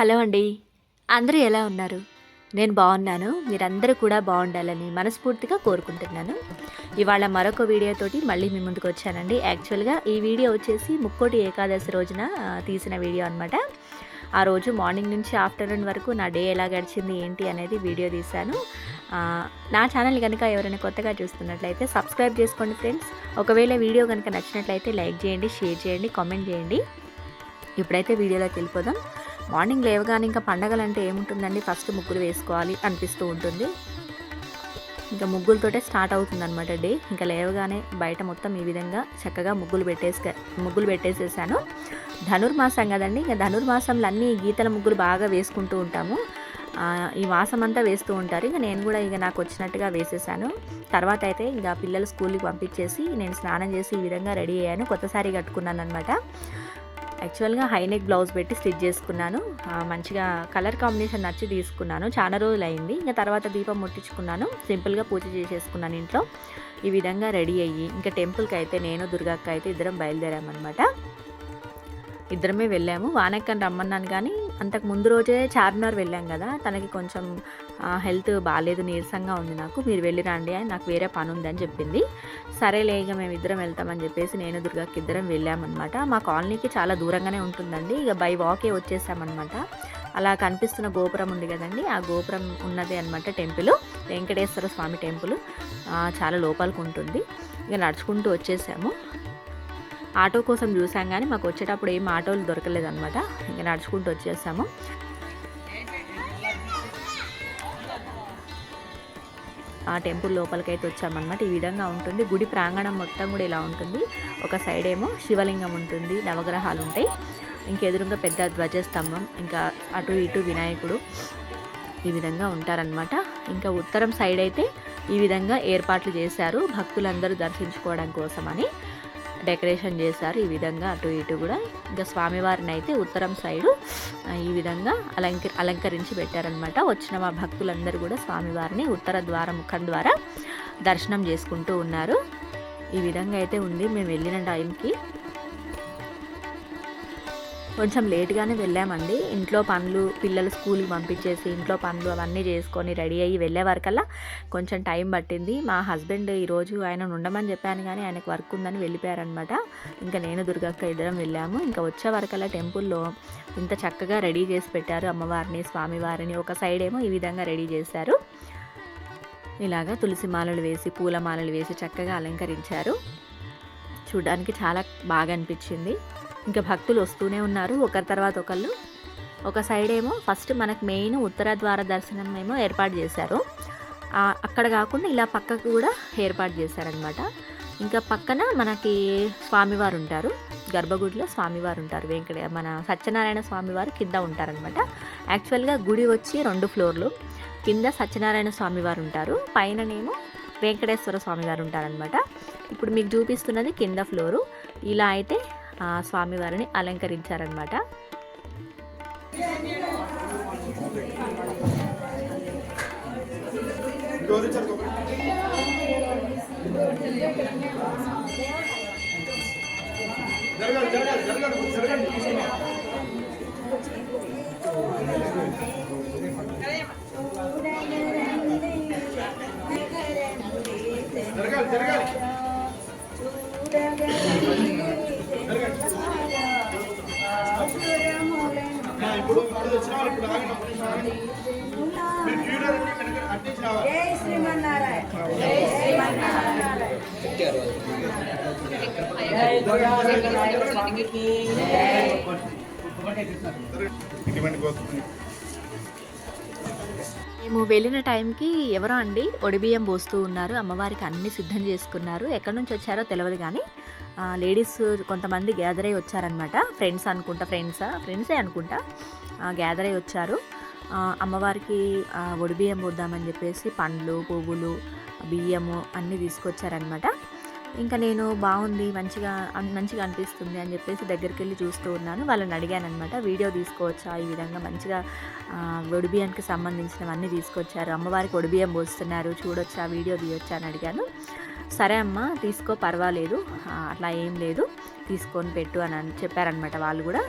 Hello అండి. అందరూ ఎలా ఉన్నారు? నేను బాగున్నాను. మీరందరూ కూడా బాగుండాలని మనస్ఫూర్తిగా కోరుకుంటున్నాను. ఇవాళ మరొక వీడియోతోటి మళ్ళీ మీ ముందుకు వచ్చానండి. యాక్చువల్గా ఈ వీడియో వచ్చేసి ముక్కోటి ఏకాదశి రోజున తీసిన వీడియో అనమాట ఆ రోజు మార్నింగ్ నుంచి ఆఫ్టర్నూన్ వరకు నా డే ఎలా గడిచింది ఏంటి అనేది వీడియో తీశాను. నా ఛానల్ కనుక ఎవరైనా కొత్తగా చూస్తున్నట్లయితే సబ్స్క్రైబ్ చేసుకోండి ఫ్రెండ్స్. ఒకవేళ వీడియో కనుక నచ్చినట్లయితే లైక్ చేయండి షేర్ చేయండి కామెంట్ చేయండి. ఇప్పుడైతే వీడియోలోకి వెళ్ళిపోదాం. మార్నింగ్ లేవగానే ఇంకా పండగలు అంటే ఏముంటుందండి? ఫస్ట్ ముగ్గులు వేసుకోవాలి అనిపిస్తూ ఉంటుంది. ఇంకా ముగ్గులతోటే స్టార్ట్ అవుతుంది అనమాట డే. ఇంకా లేవగానే బయట మొత్తం ఈ విధంగా చక్కగా ముగ్గులు పెట్టేసి ముగ్గులు పెట్టేసేసాను. ధనుర్మాసం కదండి? ఇంకా ధనుర్మాసంలో అన్ని గీతల ముగ్గులు బాగా వేసుకుంటూ ఉంటాము. ఈ మాసం అంతా వేస్తూ ఉంటారు. ఇంకా నేను కూడా ఇక నాకు వచ్చినట్టుగా వేసేసాను. తర్వాత అయితే ఇంకా పిల్లలు స్కూల్కి పంపించేసి నేను స్నానం చేసి ఈ విధంగా రెడీ అయ్యాను. కొత్తసారి కట్టుకున్నాను అనమాట యాక్చువల్గా హైనెక్ బ్లౌజ్ పెట్టి స్టిచ్ చేసుకున్నాను. మంచిగా కలర్ కాంబినేషన్ నచ్చి తీసుకున్నాను. చాలా రోజులు అయింది ఇంకా తర్వాత దీపం ముట్టించుకున్నాను. సింపుల్గా పూజ చేసేసుకున్నాను ఇంట్లో. ఈ విధంగా రెడీ అయ్యి ఇంకా టెంపుల్కి అయితే నేను దుర్గాకి అయితే ఇద్దరం బయలుదేరామన్నమాట. ఇద్దరమే వెళ్ళాము. వానక్కని రమ్మన్నాను కానీ అంతకు ముందు రోజే చార్మినార్ వెళ్ళాం కదా తనకి కొంచెం హెల్త్ బాగాలేదు నీరసంగా ఉంది నాకు మీరు వెళ్ళి రండి అని నాకు వేరే పని ఉందని చెప్పింది. సరేలే ఇక మేము ఇద్దరం వెళ్తామని చెప్పేసి నేను దుర్గాకి ఇద్దరం వెళ్ళామన్నమాట. మా కాలనీకి చాలా దూరంగానే ఉంటుందండి ఇక బై వాకే వచ్చేసామన్నమాట. అలా కనిపిస్తున్న గోపురం ఉంది కదండి ఆ గోపురం ఉన్నది అనమాట టెంపుల్ వెంకటేశ్వర స్వామి టెంపుల్ చాలా లోపలికి ఉంటుంది. ఇక నడుచుకుంటూ వచ్చేసాము. ఆటో కోసం చూసాం కానీ మాకు వచ్చేటప్పుడు ఏం ఆటోలు దొరకలేదనమాట ఇంకా నడుచుకుంటూ వచ్చేసాము. ఆ టెంపుల్ లోపలికైతే వచ్చామన్నమాట. ఈ విధంగా ఉంటుంది. గుడి ప్రాంగణం మొత్తం కూడా ఇలా ఉంటుంది. ఒక సైడ్ ఏమో శివలింగం ఉంటుంది. నవగ్రహాలు ఉంటాయి. ఇంకెదురుగా పెద్ద ధ్వజస్తంభం ఇంకా అటు ఇటు వినాయకుడు ఈ విధంగా ఉంటారనమాట ఇంకా ఉత్తరం సైడ్ అయితే ఈ విధంగా ఏర్పాట్లు చేశారు. భక్తులందరూ దర్శించుకోవడం కోసమని. డెకరేషన్ చేశారు ఈ విధంగా అటు ఇటు కూడా. ఇంకా స్వామివారిని అయితే ఉత్తరం సైడు ఈ విధంగా అలంక అలంకరించి పెట్టారనమాట వచ్చిన మా భక్తులందరూ కూడా స్వామివారిని ఉత్తర ద్వార ముఖం ద్వారా దర్శనం చేసుకుంటూ ఉన్నారు. ఈ విధంగా అయితే ఉంది. మేము వెళ్ళిన టైంకి కొంచెం లేట్గానే వెళ్ళామండి. ఇంట్లో పనులు పిల్లలు స్కూల్కి పంపించేసి ఇంట్లో పనులు అవన్నీ చేసుకొని రెడీ అయ్యి వెళ్ళే వరకల్లా కొంచెం టైం పట్టింది. మా హస్బెండ్ ఈరోజు ఆయన ఉండమని చెప్పాను కానీ ఆయనకు వర్క్ ఉందని వెళ్ళిపోయారనమాట. ఇంకా నేను దుర్గక్క ఇద్దరం వెళ్ళాము. ఇంకా వచ్చే వరకల్లా టెంపుల్లో ఇంత చక్కగా రెడీ చేసి పెట్టారు అమ్మవారిని స్వామివారిని. ఒక సైడ్ ఏమో ఈ విధంగా రెడీ చేశారు. ఇలాగా తులసి మాలలు వేసి పూల మాలలు వేసి చక్కగా అలంకరించారు. చూడడానికి చాలా బాగా అనిపించింది. ఇంకా భక్తులు వస్తూనే ఉన్నారు. ఒకరి తర్వాత ఒకళ్ళు. ఒక సైడ్ ఏమో ఫస్ట్ మనకు మెయిన్ ఉత్తర ద్వార దర్శనం ఏమో ఏర్పాటు చేశారు. అక్కడ కాకుండా ఇలా పక్కకు కూడా ఏర్పాటు చేశారనమాట ఇంకా పక్కన మనకి స్వామివారు ఉంటారు. గర్భగుడిలో స్వామివారు ఉంటారు. వెంకట మన సత్యనారాయణ స్వామివారు కింద ఉంటారనమాట యాక్చువల్గా గుడి వచ్చి రెండు ఫ్లోర్లు. కింద సత్యనారాయణ స్వామివారు ఉంటారు. పైననేమో వెంకటేశ్వర స్వామివారు ఉంటారనమాట ఇప్పుడు మీకు చూపిస్తున్నది కింద ఫ్లోరు. ఇలా అయితే స్వామివారిని అలంకరించారనమాట ఇప్పుడు మేము వెళ్ళిన టైంకి ఎవరో అండి ఒడిబియ్యం పోస్తూ ఉన్నారు. అమ్మవారికి అన్ని సిద్ధం చేసుకున్నారు. ఎక్కడి నుంచి వచ్చారో తెలియదు కానీ లేడీస్ కొంతమంది గ్యాదర్ అయ్యి వచ్చారనమాట ఫ్రెండ్స్ అనుకుంటా ఫ్రెండ్సా ఫ్రెండ్సే అనుకుంటా గ్యాదర్ అయ్యి వచ్చారు. అమ్మవారికి ఒడిబియ్యం పోద్దామని చెప్పేసి పండ్లు పువ్వులు బియ్యము అన్నీ తీసుకొచ్చారనమాట ఇంకా నేను బాగుంది మంచిగా మంచిగా అనిపిస్తుంది అని చెప్పేసి దగ్గరికి వెళ్ళి చూస్తూ ఉన్నాను. వాళ్ళని అడిగాను అనమాట వీడియో తీసుకోవచ్చా? ఈ విధంగా మంచిగా ఆ, ఒడిబియ్యానికి సంబంధించినవన్నీ తీసుకొచ్చారు. అమ్మవారికి ఒడిబియ్యం పోస్తున్నారు. చూడొచ్చా? వీడియో తీయొచ్చా? అని అడిగాను. సరే అమ్మ తీసుకో పర్వాలేదు. అట్లా ఏం లేదు. తీసుకొని పెట్టు అని అని చెప్పారనమాట వాళ్ళు కూడా.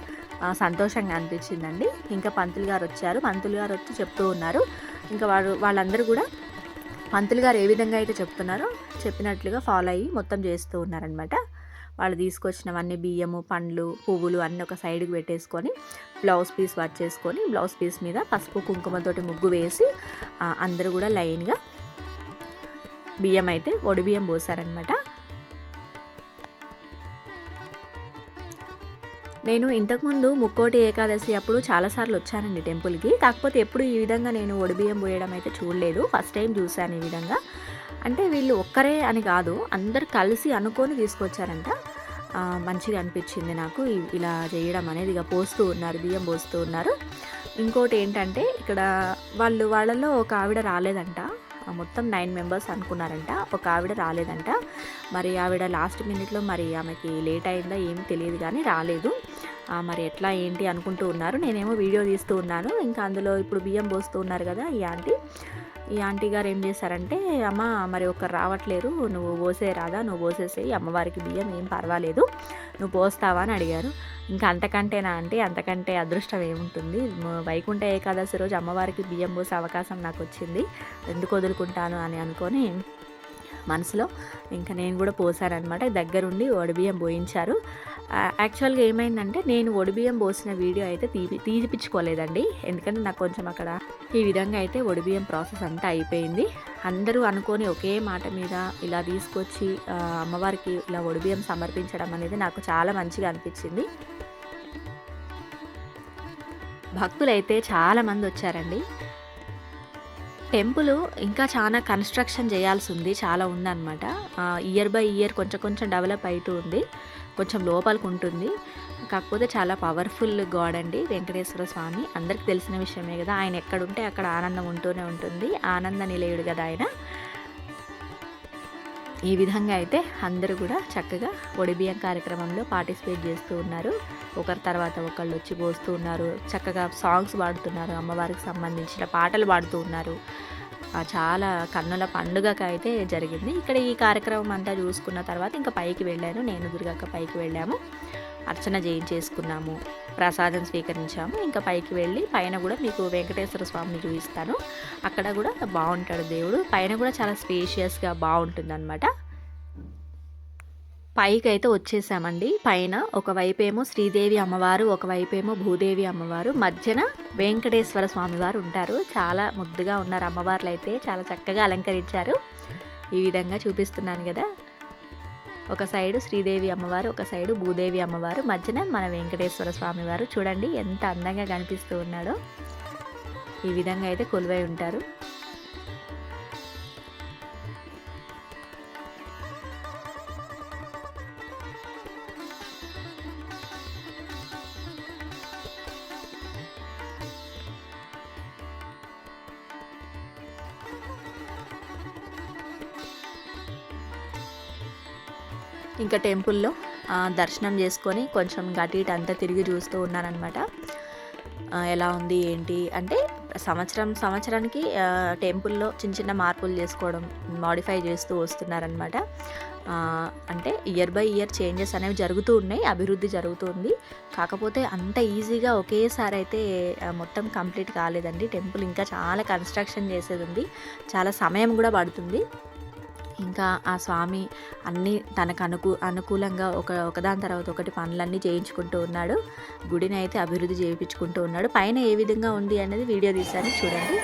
సంతోషంగా అనిపించిందండి. ఇంకా పంతులు గారు వచ్చారు పంతులు గారు వచ్చి చెప్తూ ఉన్నారు. ఇంకా వాడు వాళ్ళందరూ కూడా పంతులు గారు ఏ విధంగా అయితే చెప్తున్నారో చెప్పినట్లుగా ఫాలో అయ్యి మొత్తం చేస్తూ ఉన్నారనమాట వాళ్ళు తీసుకొచ్చినవన్నీ బియ్యము పండ్లు పువ్వులు అన్నీ ఒక సైడ్కి పెట్టేసుకొని బ్లౌజ్ పీస్ వర్క్ చేసుకొని బ్లౌజ్ పీస్ మీద పసుపు కుంకుమతోటి ముగ్గు వేసి అందరూ కూడా లైన్గా బియ్యం అయితే ఒడి బియ్యం పోసారనమాట నేను ఇంతకుముందు ముక్కోటి ఏకాదశి అప్పుడు చాలాసార్లు వచ్చానండి టెంపుల్కి. కాకపోతే ఎప్పుడు ఈ విధంగా నేను ఒడిబియ్యం పోయడం అయితే చూడలేదు. ఫస్ట్ టైం చూశాను ఈ విధంగా. అంటే వీళ్ళు ఒక్కరే అని కాదు అందరు కలిసి అనుకొని తీసుకొచ్చారంట. మంచిగా అనిపించింది నాకు ఇలా చేయడం అనేది. ఇక పోస్తూ ఉన్నారు బియ్యం పోస్తూ ఉన్నారు. ఇంకోటి ఏంటంటే ఇక్కడ వాళ్ళు వాళ్ళలో ఒక ఆవిడ రాలేదంట. మొత్తం నైన్ మెంబర్స్ అనుకున్నారంట. ఒక ఆవిడ రాలేదంట. మరి ఆవిడ లాస్ట్ మినిట్లో మరి ఆమెకి లేట్ అయిందా ఏమీ తెలియదు కానీ రాలేదు. మరి ఎట్లా ఏంటి అనుకుంటూ ఉన్నారు. నేనేమో వీడియో తీస్తూ ఉన్నాను. ఇంకా అందులో ఇప్పుడు బియ్యం పోస్తూ ఉన్నారు కదా ఈ ఆంటీ. ఈ ఆంటీ గారు ఏం చేశారంటే అమ్మ మరి ఒకరు రావట్లేరు. నువ్వు పోసే రాదా నువ్వు పోసేసేయి అమ్మవారికి బియ్యం ఏం పర్వాలేదు. నువ్వు పోస్తావా? అని అడిగారు. ఇంకా అంతకంటేనా అంటే అంతకంటే అదృష్టం ఏముంటుంది? వైకుంఠ ఏకాదశి రోజు అమ్మవారికి బియ్యం పోసే అవకాశం నాకు వచ్చింది ఎందుకు వదులుకుంటాను అని అనుకొని మనసులో ఇంకా నేను కూడా పోసానమాట దగ్గరుండి ఒడిబియ్యం పోయించారు. యాక్చువల్గా ఏమైందంటే నేను ఒడిబియ్యం పోసిన వీడియో అయితే తీపి తీపిచ్చుకోలేదండి. ఎందుకంటే నాకు కొంచెం అక్కడ ఈ విధంగా అయితే ఒడిబియ్యం ప్రాసెస్ అంతా అయిపోయింది. అందరూ అనుకొని ఒకే మాట మీద ఇలా తీసుకొచ్చి అమ్మవారికి ఇలా ఒడిబియ్యం సమర్పించడం అనేది నాకు చాలా మంచిగా అనిపించింది. భక్తులైతే అయితే చాలామంది వచ్చారండి. టెంపుల్ ఇంకా చాలా కన్స్ట్రక్షన్ చేయాల్సి ఉంది చాలా ఉందన్నమాట. ఇయర్ బై ఇయర్ కొంచెం కొంచెం డెవలప్ అవుతూ ఉంది. కొంచెం లోపలికి ఉంటుంది కాకపోతే చాలా పవర్ఫుల్ గాడ్ అండి వెంకటేశ్వర స్వామి. అందరికి తెలిసిన విషయమే కదా ఆయన ఎక్కడుంటే అక్కడ ఆనందం ఉంటూనే ఉంటుంది. ఆనంద నిలయుడు కదా ఆయన. ఈ విధంగా అయితే అందరూ కూడా చక్కగా ఒడిబియ్యం కార్యక్రమంలో పార్టిసిపేట్ చేస్తూ ఉన్నారు. ఒకరి తర్వాత ఒకళ్ళు వచ్చి పోస్తూ ఉన్నారు. చక్కగా సాంగ్స్ పాడుతున్నారు. అమ్మవారికి సంబంధించిన పాటలు పాడుతూ ఉన్నారు. చాలా కన్నుల పండుగగా అయితే జరిగింది. ఇక్కడ ఈ కార్యక్రమం అంతా చూసుకున్న తర్వాత ఇంకా పైకి వెళ్ళాను. నేను దుర్గక్క పైకి వెళ్ళాము. అర్చన చేయించేసుకున్నాము. ప్రసాదం స్వీకరించాము. ఇంకా పైకి వెళ్ళి పైన కూడా మీకు వెంకటేశ్వర స్వామిని చూపిస్తాను. అక్కడ కూడా బాగుంటాడు దేవుడు. పైన కూడా చాలా స్పేషియస్గా బాగుంటుంది అనమాట పైకి అయితే వచ్చేసామండి. పైన ఒకవైపేమో ఏమో శ్రీదేవి అమ్మవారు ఒకవైపేమో ఏమో భూదేవి అమ్మవారు మధ్యన వెంకటేశ్వర స్వామివారు ఉంటారు. చాలా ముద్దుగా ఉన్నారు అమ్మవార్లు అయితే చాలా చక్కగా అలంకరించారు. ఈ విధంగా చూపిస్తున్నాను కదా. ఒక సైడు శ్రీదేవి అమ్మవారు ఒక సైడు భూదేవి అమ్మవారు మధ్యన మన వెంకటేశ్వర స్వామివారు చూడండి ఎంత అందంగా కనిపిస్తూ ఉన్నాడో. ఈ విధంగా అయితే కొలువై ఉంటారు. ఇంకా టెంపుల్లో దర్శనం చేసుకొని కొంచెం గటు ఇటు అంతా తిరిగి చూస్తూ ఉన్నానమాట ఎలా ఉంది ఏంటి? అంటే సంవత్సరం సంవత్సరానికి టెంపుల్లో చిన్న చిన్న మార్పులు చేసుకోవడం మాడిఫై చేస్తూ వస్తున్నారనమాట అంటే ఇయర్ బై ఇయర్ చేంజెస్ అనేవి జరుగుతూ ఉన్నాయి అభివృద్ధి జరుగుతుంది కాకపోతే అంత ఈజీగా ఒకేసారి అయితే మొత్తం కంప్లీట్ కాలేదండి. టెంపుల్ ఇంకా చాలా కన్స్ట్రక్షన్ చేసేది ఉంది. చాలా సమయం కూడా పడుతుంది. ఇంకా ఆ స్వామి అన్నీ తనకు అనుకూ అనుకూలంగా ఒక ఒకదాని తర్వాత ఒకటి పనులన్నీ చేయించుకుంటూ ఉన్నాడు. గుడిని అయితే అభివృద్ధి చేయించుకుంటూ ఉన్నాడు. పైన ఏ విధంగా ఉంది అనేది వీడియో తీశాను. చూడండి.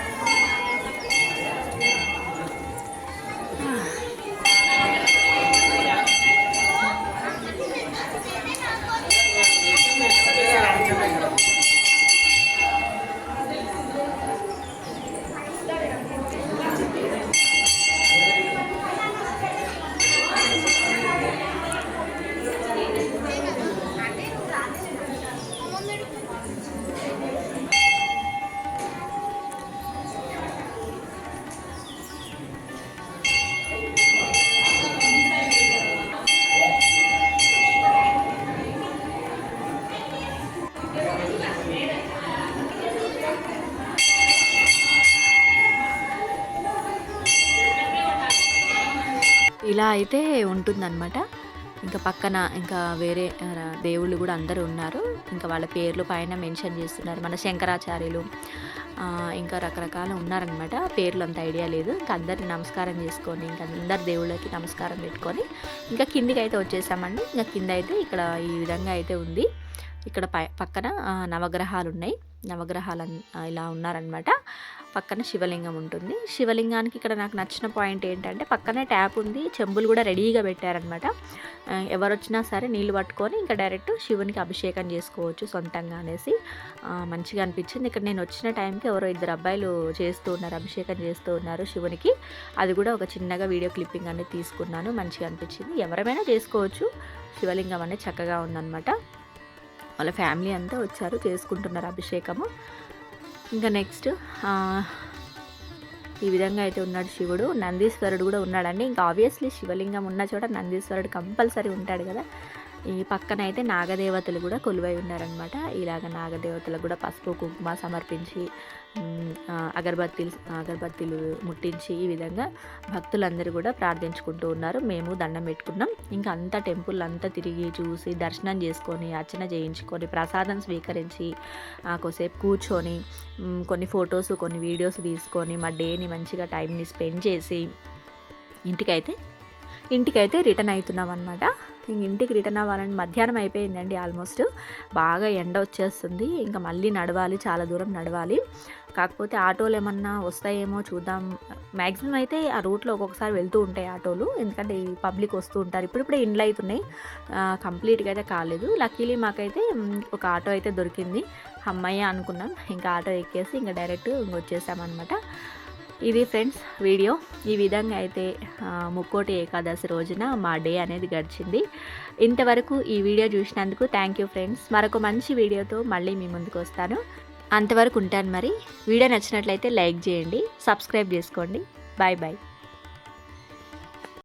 ఇలా అయితే ఉంటుందన్నమాట. ఇంకా పక్కన ఇంకా వేరే దేవుళ్ళు కూడా అందరూ ఉన్నారు. ఇంకా వాళ్ళ పేర్లు పైన మెన్షన్ చేస్తున్నారు. మన శంకరాచార్యులు ఇంకా రకరకాల ఉన్నారనమాట పేర్లు అంత ఐడియా లేదు. ఇంకా అందరిని నమస్కారం చేసుకొని ఇంకా అందరు దేవుళ్ళకి నమస్కారం పెట్టుకొని ఇంకా కిందికి అయితే వచ్చేసామండి. ఇంకా కింద అయితే ఇక్కడ ఈ విధంగా అయితే ఉంది. ఇక్కడ పై పక్కన నవగ్రహాలు ఉన్నాయి నవగ్రహాలు అన్- ఇలా ఉన్నారనమాట పక్కన శివలింగం ఉంటుంది. శివలింగానికి ఇక్కడ నాకు నచ్చిన పాయింట్ ఏంటంటే పక్కనే ట్యాప్ ఉంది. చెంబులు కూడా రెడీగా పెట్టారనమాట. ఎవరు వచ్చినా సరే నీళ్ళు పట్టుకొని ఇంకా డైరెక్ట్ శివునికి అభిషేకం చేసుకోవచ్చు సొంతంగా అనేసి. మంచిగా అనిపించింది. ఇక్కడ నేను వచ్చిన టైంకి ఎవరో ఇద్దరు అబ్బాయిలు చేస్తూ ఉన్నారు అభిషేకం చేస్తూ ఉన్నారు శివునికి. అది కూడా ఒక చిన్నగా వీడియో క్లిప్పింగ్ అనేది తీసుకున్నాను. మంచిగా అనిపించింది. ఎవరైనా చేసుకోవచ్చు. శివలింగం అనేది చక్కగా ఉందన్నమాట వాళ్ళ ఫ్యామిలీ అంతా వచ్చారు చేసుకుంటున్నారు అభిషేకము. ఇంకా నెక్స్ట్ ఈ విధంగా అయితే ఉన్నాడు శివుడు. నందీశ్వరుడు కూడా ఉన్నాడండి. ఇంకా ఆబ్వియస్లీ శివలింగం ఉన్న చోట నందీశ్వరుడు కంపల్సరీ ఉంటాడు కదా. ఈ పక్కన అయితే నాగదేవతలు కూడా కొలువై ఉన్నారనమాట ఇలాగ నాగదేవతలకు కూడా పసుపు కుంకుమ సమర్పించి అగరబత్తీలు అగరబత్తీలు ముట్టించి ఈ విధంగా భక్తులందరూ కూడా ప్రార్థించుకుంటూ ఉన్నారు. మేము దండం పెట్టుకున్నాం. ఇంకా అంతా టెంపుల్ అంతా తిరిగి చూసి దర్శనం చేసుకొని అర్చన చేయించుకొని ప్రసాదం స్వీకరించి ఆ, కొద్దిసేపు కూర్చొని కొన్ని ఫొటోస్ కొన్ని వీడియోస్ తీసుకొని మా డేని మంచిగా టైంని స్పెండ్ చేసి ఇంటికైతే ఇంటికైతే రిటర్న్ అవుతున్నాం అనమాట ఇంక ఇంటికి రిటర్న్ అవ్వాలని మధ్యాహ్నం అయిపోయిందండి ఆల్మోస్ట్. బాగా ఎండ వచ్చేస్తుంది. ఇంకా మళ్ళీ నడవాలి చాలా దూరం నడవాలి. కాకపోతే ఆటోలు ఏమన్నా వస్తాయేమో చూద్దాం. మ్యాక్సిమం అయితే ఆ రూట్లో ఒక్కొక్కసారి వెళ్తూ ఉంటాయి ఆటోలు. ఎందుకంటే ఈ పబ్లిక్ వస్తూ ఉంటారు. ఇప్పుడిప్పుడే ఇండ్లు అవుతున్నాయి కంప్లీట్గా అయితే కాలేదు. లక్కీలీ మాకైతే ఒక ఆటో అయితే దొరికింది. అమ్మయ్య అనుకున్నాం. ఇంకా ఆటో ఎక్కేసి ఇంకా డైరెక్ట్ ఇంక వచ్చేసామన్నమాట ఇది ఫ్రెండ్స్ వీడియో. ఈ విధంగా అయితే ముక్కోటి ఏకాదశి రోజున మా డే అనేది గడిచింది. ఇంతవరకు ఈ వీడియో చూసినందుకు థ్యాంక్ యూ ఫ్రెండ్స్. మరొక మంచి వీడియోతో మళ్ళీ మీ ముందుకు వస్తాను. అంతవరకు ఉంటాను మరి. వీడియో నచ్చినట్లయితే లైక్ చేయండి సబ్స్క్రైబ్ చేసుకోండి. Bye bye.